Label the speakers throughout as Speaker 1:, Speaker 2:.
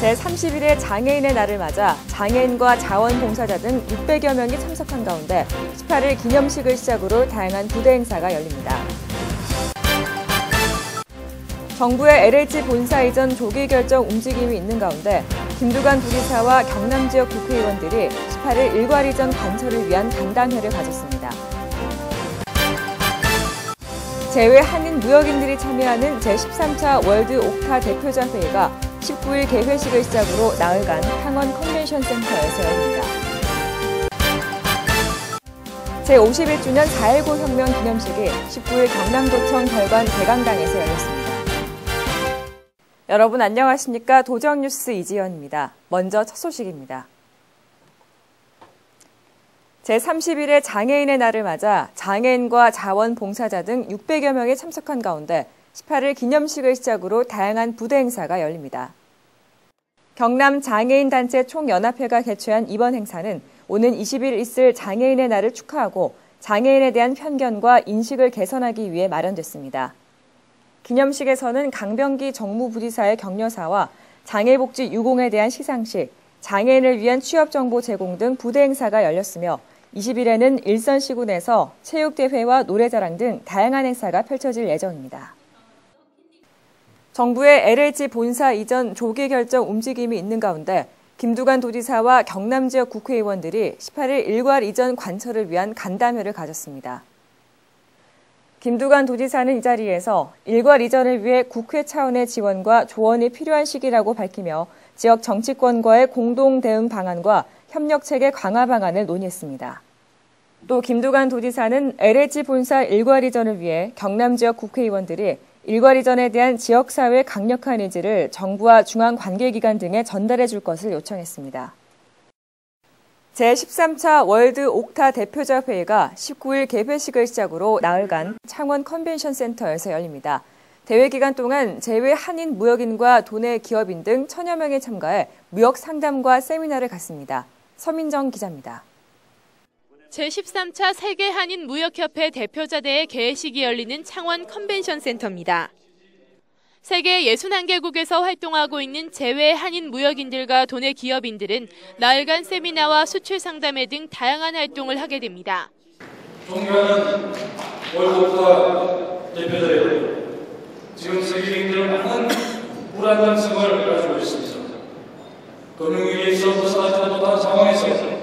Speaker 1: 제31회 장애인의 날을 맞아 장애인과 자원봉사자 등 600여 명이 참석한 가운데 18일 기념식을 시작으로 다양한 부대 행사가 열립니다. 정부의 LH 본사 이전 조기 결정 움직임이 있는 가운데 김두관 부지사와 경남 지역 국회의원들이 18일 일괄 이전 관철을 위한 간담회를 가졌습니다. 제외 한인 무역인들이 참여하는 제13차 월드 옥타 대표자 회의가 19일 개회식을 시작으로 나흘간 향원 컨벤션 센터에서 열립니다. 제51주년 4.19 혁명 기념식이 19일 경남도청 별관 대강당에서 열렸습니다. 여러분 안녕하십니까? 도정뉴스 이지연입니다. 먼저 첫 소식입니다. 제31회 장애인의 날을 맞아 장애인과 자원봉사자 등 600여 명이 참석한 가운데 18일 기념식을 시작으로 다양한 부대 행사가 열립니다. 경남 장애인 단체 총연합회가 개최한 이번 행사는 오는 20일 있을 장애인의 날을 축하하고 장애인에 대한 편견과 인식을 개선하기 위해 마련됐습니다. 기념식에서는 강병기 정무부지사의 격려사와 장애복지 유공에 대한 시상식, 장애인을 위한 취업정보 제공 등 부대 행사가 열렸으며 20일에는 일선 시군에서 체육대회와 노래자랑 등 다양한 행사가 펼쳐질 예정입니다. 정부의 LH 본사 이전 조기 결정 움직임이 있는 가운데 김두관 도지사와 경남 지역 국회의원들이 18일 일괄 이전 관철을 위한 간담회를 가졌습니다. 김두관 도지사는 이 자리에서 일괄 이전을 위해 국회 차원의 지원과 조언이 필요한 시기라고 밝히며 지역 정치권과의 공동 대응 방안과 협력 체계 강화 방안을 논의했습니다. 또 김두관 도지사는 LH 본사 일괄 이전을 위해 경남 지역 국회의원들이 일괄 이전에 대한 지역사회 강력한 의지를 정부와 중앙관계기관 등에 전달해 줄 것을 요청했습니다. 제13차 월드 옥타 대표자 회의가 19일 개회식을 시작으로 나흘간 창원 컨벤션 센터에서 열립니다. 대회 기간 동안 제외 한인 무역인과 도내 기업인 등 천여 명이 참가해 무역 상담과 세미나를 갖습니다. 서민정 기자입니다.
Speaker 2: 제13차 세계 한인 무역협회 대표자대회 개회식이 열리는 창원 컨벤션 센터입니다. 세계 61개국에서 활동하고 있는 제외 한인 무역인들과 도내 기업인들은 나흘간 세미나와 수출 상담회 등 다양한 활동을 하게 됩니다.
Speaker 3: 존경하는 월드오타 대표자여 지금 세계인들은 많은 불안정성을 가지고 있습니다. 금융위기에 있어 벗어나지 못한 상황에서 상승,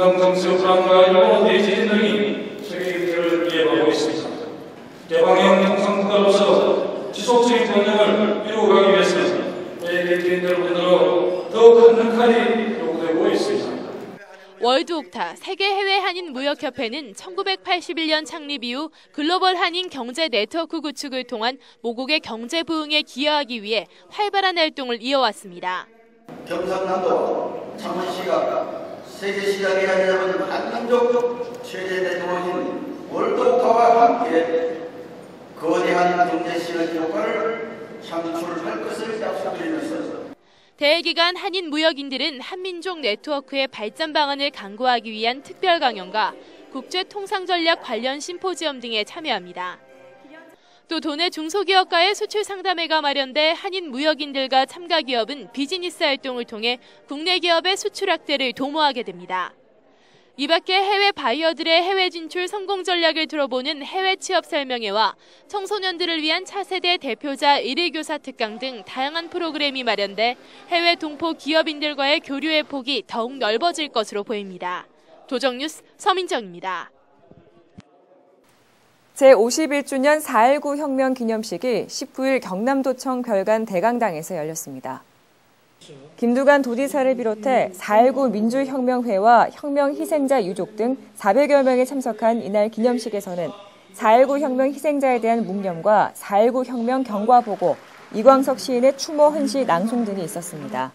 Speaker 3: 정세 불안과 일본 대지진 등이 세계인들을 위협하고 있습니다. 개방형 통상국가로서 지속적인 번영을 이루어가기 위해서 외계인 여러분들로 더욱 강력하게 요구되고 있습니다.
Speaker 2: 월드 옥타 세계 해외 한인 무역협회는 1981년 창립 이후 글로벌 한인 경제 네트워크 구축을 통한 모국의 경제 부흥에 기여하기 위해 활발한 활동을 이어왔습니다.
Speaker 4: 경상남도 창원시가 세계 시장에 알려진 한민족 최대 네트워크인 월드 옥타와 함께 거대한 경제시의 효과를 창출할 것을 약속드리면서
Speaker 2: 대회 기간 한인 무역인들은 한민족 네트워크의 발전 방안을 강구하기 위한 특별 강연과 국제 통상 전략 관련 심포지엄 등에 참여합니다. 또 도내 중소기업가의 수출 상담회가 마련돼 한인 무역인들과 참가 기업은 비즈니스 활동을 통해 국내 기업의 수출 확대를 도모하게 됩니다. 이 밖에 해외 바이어들의 해외 진출 성공 전략을 들어보는 해외 취업 설명회와 청소년들을 위한 차세대 대표자 일일교사 특강 등 다양한 프로그램이 마련돼 해외 동포 기업인들과의 교류의 폭이 더욱 넓어질 것으로 보입니다. 도정뉴스 서민정입니다.
Speaker 1: 제51주년 4.19 혁명 기념식이 19일 경남도청 별관 대강당에서 열렸습니다. 김두관 도지사를 비롯해 4.19 민주혁명회와 혁명 희생자 유족 등 400여 명이 참석한 이날 기념식에서는 4.19 혁명 희생자에 대한 묵념과 4.19 혁명 경과 보고, 이광석 시인의 추모 헌시 낭송 등이 있었습니다.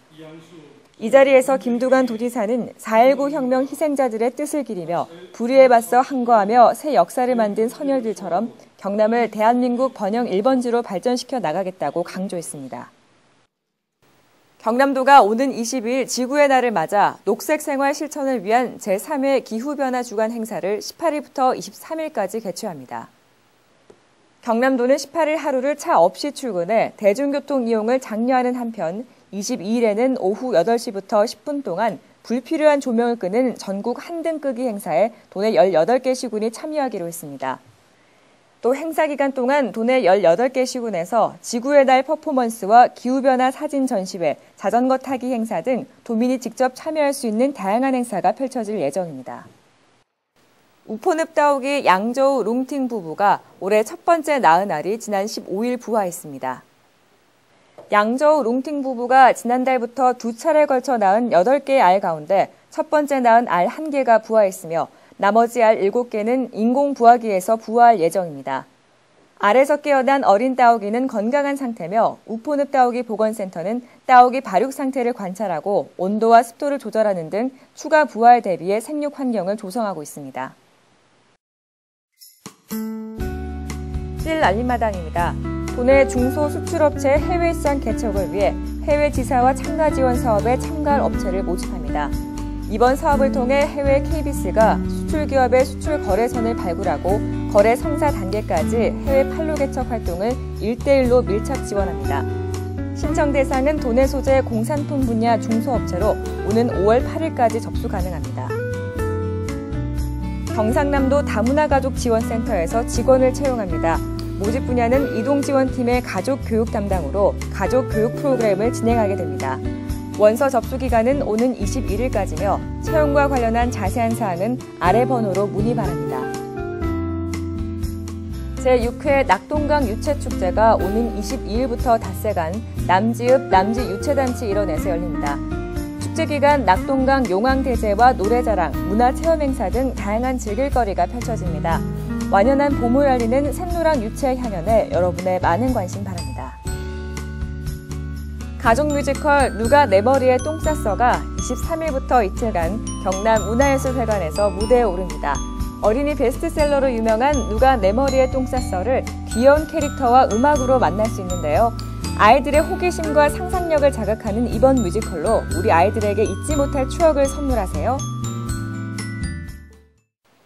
Speaker 1: 이 자리에서 김두관 도지사는 4.19 혁명 희생자들의 뜻을 기리며 불의에 맞서 항거하며 새 역사를 만든 선열들처럼 경남을 대한민국 번영 1번지로 발전시켜 나가겠다고 강조했습니다. 경남도가 오는 20일 지구의 날을 맞아 녹색 생활 실천을 위한 제3회 기후변화 주간 행사를 18일부터 23일까지 개최합니다. 경남도는 18일 하루를 차 없이 출근해 대중교통 이용을 장려하는 한편 22일에는 오후 8시부터 10분 동안 불필요한 조명을 끄는 전국 한등 끄기 행사에 도내 18개 시군이 참여하기로 했습니다. 또 행사 기간 동안 도내 18개 시군에서 지구의 날 퍼포먼스와 기후변화 사진 전시회, 자전거 타기 행사 등 도민이 직접 참여할 수 있는 다양한 행사가 펼쳐질 예정입니다. 우포늪 따오기 양저우 롱팅 부부가 올해 첫 번째 낳은 알이 지난 15일 부화했습니다. 양저우 롱팅 부부가 지난달부터 두 차례 걸쳐 낳은 8개의 알 가운데 첫 번째 낳은 알 1개가 부화했으며 나머지 알 7개는 인공 부화기에서 부화할 예정입니다. 알에서 깨어난 어린 따오기는 건강한 상태며 우포늪 따오기 보건센터는 따오기 발육 상태를 관찰하고 온도와 습도를 조절하는 등 추가 부화에 대비해 생육 환경을 조성하고 있습니다. 찔 알림마당입니다. 도내 중소 수출업체 해외 수산 개척을 위해 해외 지사와 참가 지원 사업에 참가할 업체를 모집합니다. 이번 사업을 통해 해외 KBS가 수출 기업의 수출 거래선을 발굴하고 거래 성사 단계까지 해외 판로 개척 활동을 1대1로 밀착 지원합니다. 신청 대상은 도내 소재 공산품 분야 중소업체로 오는 5월 8일까지 접수 가능합니다. 경상남도 다문화가족 지원센터에서 직원을 채용합니다. 모집 분야는 이동지원팀의 가족 교육 담당으로 가족 교육 프로그램을 진행하게 됩니다. 원서 접수 기간은 오는 21일까지며 채용과 관련한 자세한 사항은 아래 번호로 문의 바랍니다. 제6회 낙동강 유채축제가 오는 22일부터 닷새간 남지읍 남지 유채단지 일원에서 열립니다. 축제 기간 낙동강 용왕대제와 노래자랑, 문화체험행사 등 다양한 즐길거리가 펼쳐집니다. 완연한 봄을 알리는 샘노랑 유채 향연에 여러분의 많은 관심 바랍니다. 가족 뮤지컬 누가 내 머리에 똥 쌌어가 23일부터 이틀간 경남 문화예술회관에서 무대에 오릅니다. 어린이 베스트셀러로 유명한 누가 내 머리에 똥 쌌어를 귀여운 캐릭터와 음악으로 만날 수 있는데요. 아이들의 호기심과 상상력을 자극하는 이번 뮤지컬로 우리 아이들에게 잊지 못할 추억을 선물하세요.